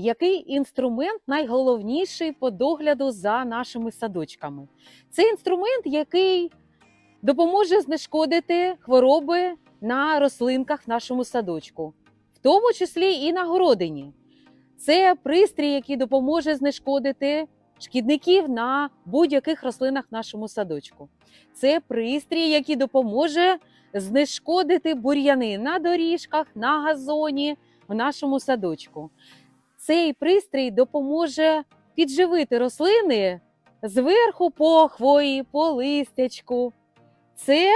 Який інструмент найголовніший по догляду за нашими садочками? Це інструмент, який допоможе знешкодити хвороби на рослинках в нашому садочку, в тому числі і на городині. Це пристрій, який допоможе знешкодити шкідників на будь-яких рослинах в нашому садочку. Це пристрій, який допоможе знешкодити бур'яни на доріжках, на газоні в нашому садочку. Цей пристрій допоможе підживити рослини зверху по хвої, по листячку. Це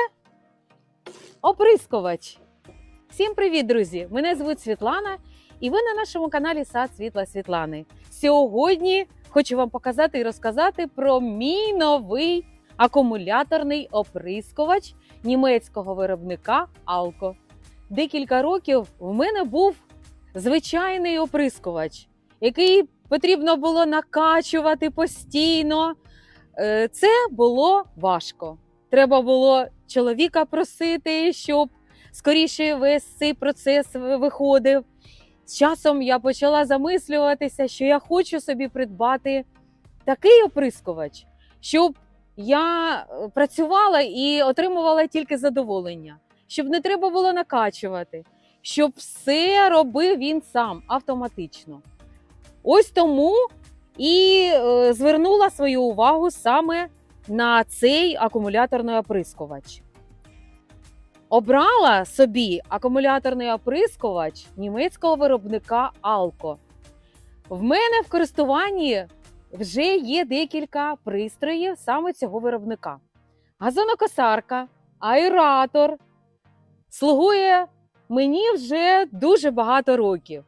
оприскувач. Всім привіт, друзі! Мене звуть Світлана, і ви на нашому каналі Сад Світла Світлани. Сьогодні хочу вам показати і розказати про мій новий акумуляторний оприскувач німецького виробника Alco. Декілька років в мене був звичайний оприскувач, який потрібно було накачувати постійно. Е, Це було важко. Треба було чоловіка просити, щоб скоріше весь цей процес виходив. З часом я почала замислюватися, що я хочу собі придбати такий оприскувач, щоб я е, працювала і отримувала тільки задоволення, щоб не треба було накачувати, щоб все робив він сам автоматично. Ось тому і е, звернула свою увагу саме на цей акумуляторний оприскувач. Обрала собі акумуляторний оприскувач німецького виробника Alco. В мене в користуванні вже є декілька пристроїв саме цього виробника. Газонокосарка, аератор слугує мені вже дуже багато років.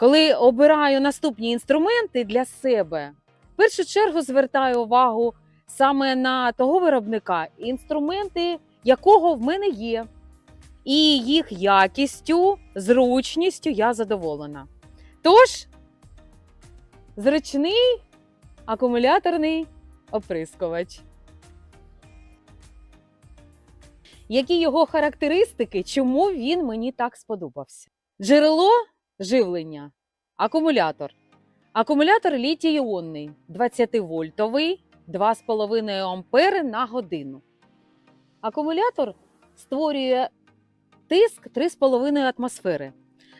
Коли обираю наступні інструменти для себе, в першу чергу звертаю увагу саме на того виробника, інструменти якого в мене є. І їх якістю, зручністю я задоволена. Тож, зручний акумуляторний оприскувач. Які його характеристики, чому він мені так сподобався? Джерело живлення, акумулятор. Акумулятор літій-іонний 20-вольтовий, 2,5 ампери на годину. Акумулятор створює тиск 3,5 атмосфери.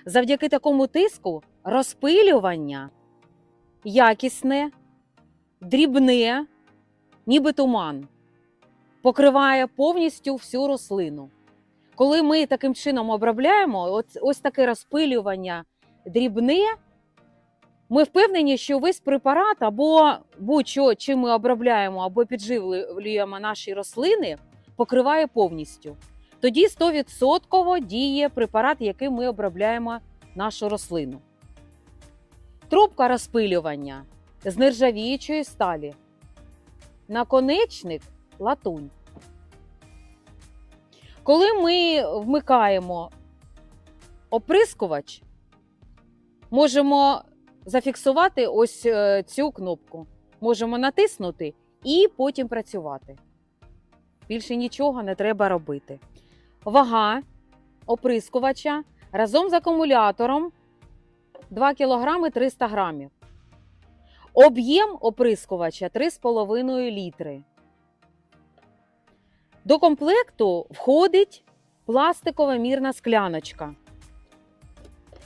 Завдяки такому тиску розпилювання якісне, дрібне, ніби туман, покриває повністю всю рослину. Коли ми таким чином обробляємо, ось, ось таке розпилювання дрібне, ми впевнені, що весь препарат або будь-що, чим ми обробляємо або підживлюємо наші рослини, покриває повністю. Тоді 100% діє препарат, яким ми обробляємо нашу рослину. Трубка розпилювання з нержавіючої сталі. Наконечник латунь. Коли ми вмикаємо оприскувач, можемо зафіксувати ось е, цю кнопку. Можемо натиснути і потім працювати. Більше нічого не треба робити. Вага оприскувача разом з акумулятором 2 кг 300 г. Об'єм оприскувача 3,5 літри. До комплекту входить пластикова мірна скляночка.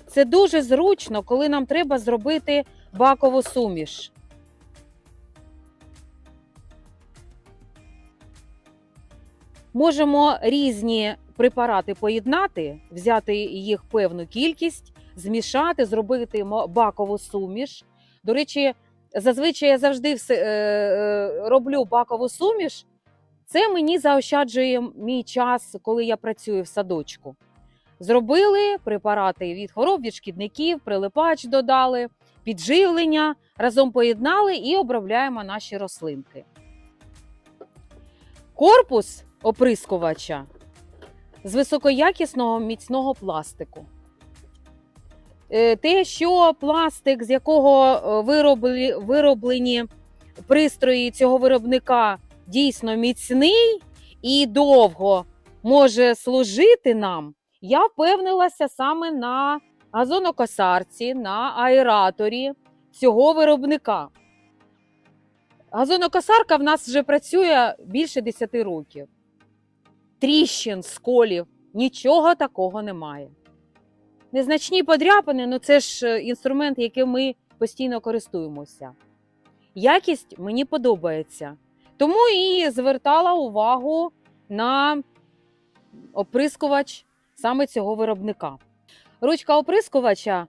Це дуже зручно, коли нам треба зробити бакову суміш. Можемо різні препарати поєднати, взяти їх певну кількість, змішати, зробити бакову суміш. До речі, зазвичай я завжди е, е, роблю бакову суміш. Це мені заощаджує мій час, коли я працюю в садочку. Зробили препарати від хвороб, від шкідників, прилипач додали, підживлення, разом поєднали і обробляємо наші рослинки. Корпус оприскувача з високоякісного міцного пластику. Е, Те, що пластик, з якого е, вироблені пристрої цього виробника, дійсно міцний і довго може служити нам, я впевнилася саме на газонокосарці на аераторі цього виробника. Газонокосарка в нас вже працює більше 10 років. Тріщин, сколів, нічого такого немає. Незначні подряпини ну це ж е, інструмент, яким ми постійно користуємося. Якість мені подобається. Тому і звертала увагу на оприскувач саме цього виробника. Ручка оприскувача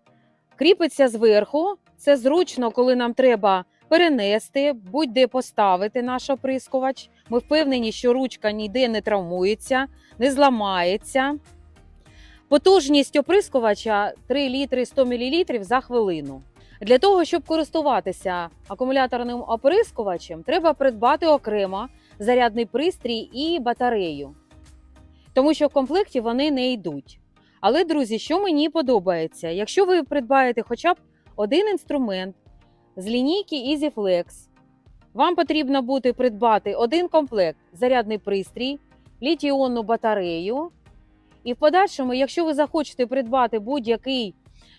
кріпиться зверху. Це зручно, коли нам треба перенести, будь-де поставити наш оприскувач. Ми впевнені, що ручка ніде не травмується, не зламається. Потужність оприскувача 3 літри 100 мл за хвилину. Для того, щоб користуватися акумуляторним оприскувачем, треба придбати окремо зарядний пристрій і батарею, тому що в комплекті вони не йдуть. Але, друзі, що мені подобається, якщо ви придбаєте хоча б один інструмент з лінійки EasyFlex, вам потрібно буде придбати один комплект зарядний пристрій, літіонну батарею. І в подальшому, якщо ви захочете придбати будь-який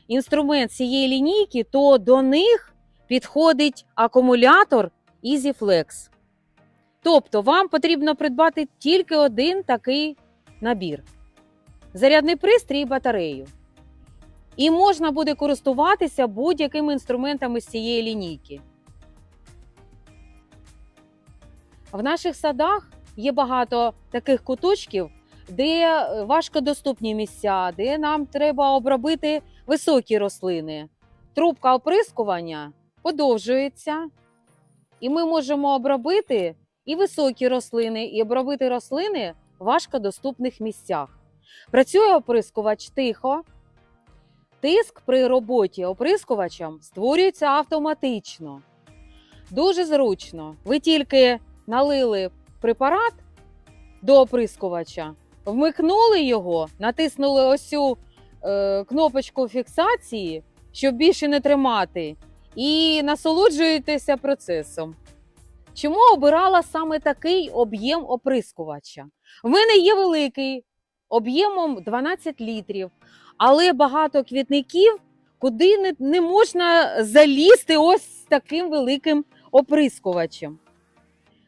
інструмент цієї лінійки, то до них підходить акумулятор EasyFlex. Тобто вам потрібно придбати тільки один такий набір: зарядний пристрій і батарею. І можна буде користуватися будь-якими інструментами з цієї лінійки. В наших садах є багато таких куточків, де важкодоступні місця, де нам треба обробити високі рослини. Трубка оприскування подовжується, і ми можемо обробити і високі рослини, і обробити рослини в важкодоступних місцях. Працює оприскувач тихо. Тиск при роботі оприскувачем створюється автоматично. Дуже зручно. Ви тільки налили препарат до оприскувача, вмикнули його, натиснули ось цю кнопочку фіксації, щоб більше не тримати, і насолоджуєтеся процесом. Чому обирала саме такий об'єм оприскувача? В мене є великий об'ємом 12 літрів, але багато квітників, куди не, не можна залізти ось з таким великим оприскувачем.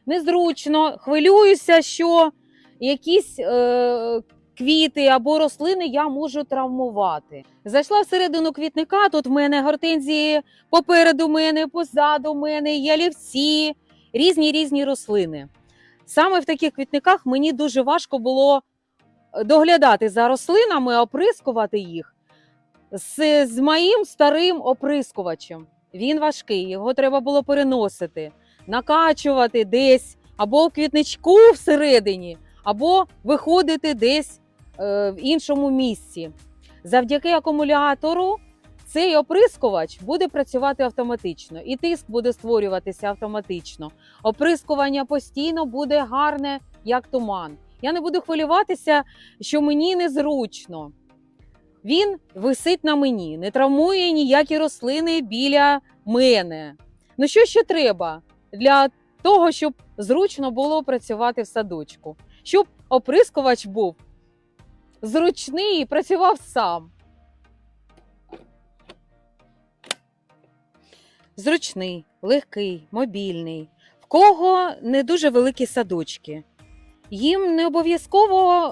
Незручно, хвилююся, що якісь е, квіти або рослини я можу травмувати. Зайшла всередину квітника. Тут в мене гортензії попереду мене, позаду мене, ялівці, різні різні рослини. Саме в таких квітниках мені дуже важко було доглядати за рослинами, оприскувати їх з, з моїм старим оприскувачем. Він важкий, його треба було переносити, накачувати десь або в квітничку всередині, або виходити десь е, в іншому місці. Завдяки акумулятору цей оприскувач буде працювати автоматично, і тиск буде створюватися автоматично. Оприскування постійно буде гарне, як туман. Я не буду хвилюватися, що мені незручно. Він висить на мені, не травмує ніякі рослини біля мене. Ну що ще треба для того, щоб зручно було працювати в садочку? Щоб оприскувач був зручний і працював сам. Зручний, легкий, мобільний. В кого не дуже великі садочки. Їм не обов'язково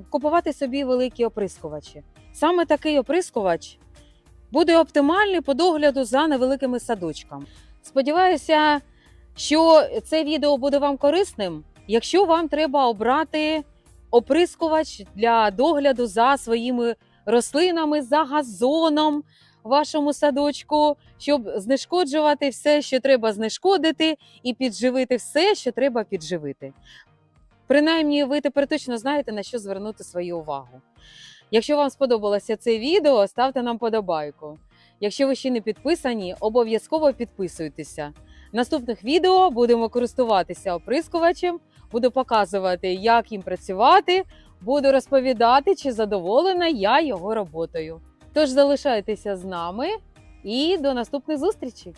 е, купувати собі великі оприскувачі. Саме такий оприскувач буде оптимальний по догляду за невеликими садочками. Сподіваюся, що це відео буде вам корисним. Якщо вам треба обрати оприскувач для догляду за своїми рослинами, за газоном в вашому садочку, щоб знешкоджувати все, що треба знешкодити, і підживити все, що треба підживити. Принаймні, ви тепер точно знаєте, на що звернути свою увагу. Якщо вам сподобалося це відео, ставте нам подобайку. Якщо ви ще не підписані, обов'язково підписуйтеся. Наступних відео будемо користуватися оприскувачем, буду показувати, як їм працювати, буду розповідати, чи задоволена я його роботою. Тож залишайтеся з нами і до наступних зустрічей!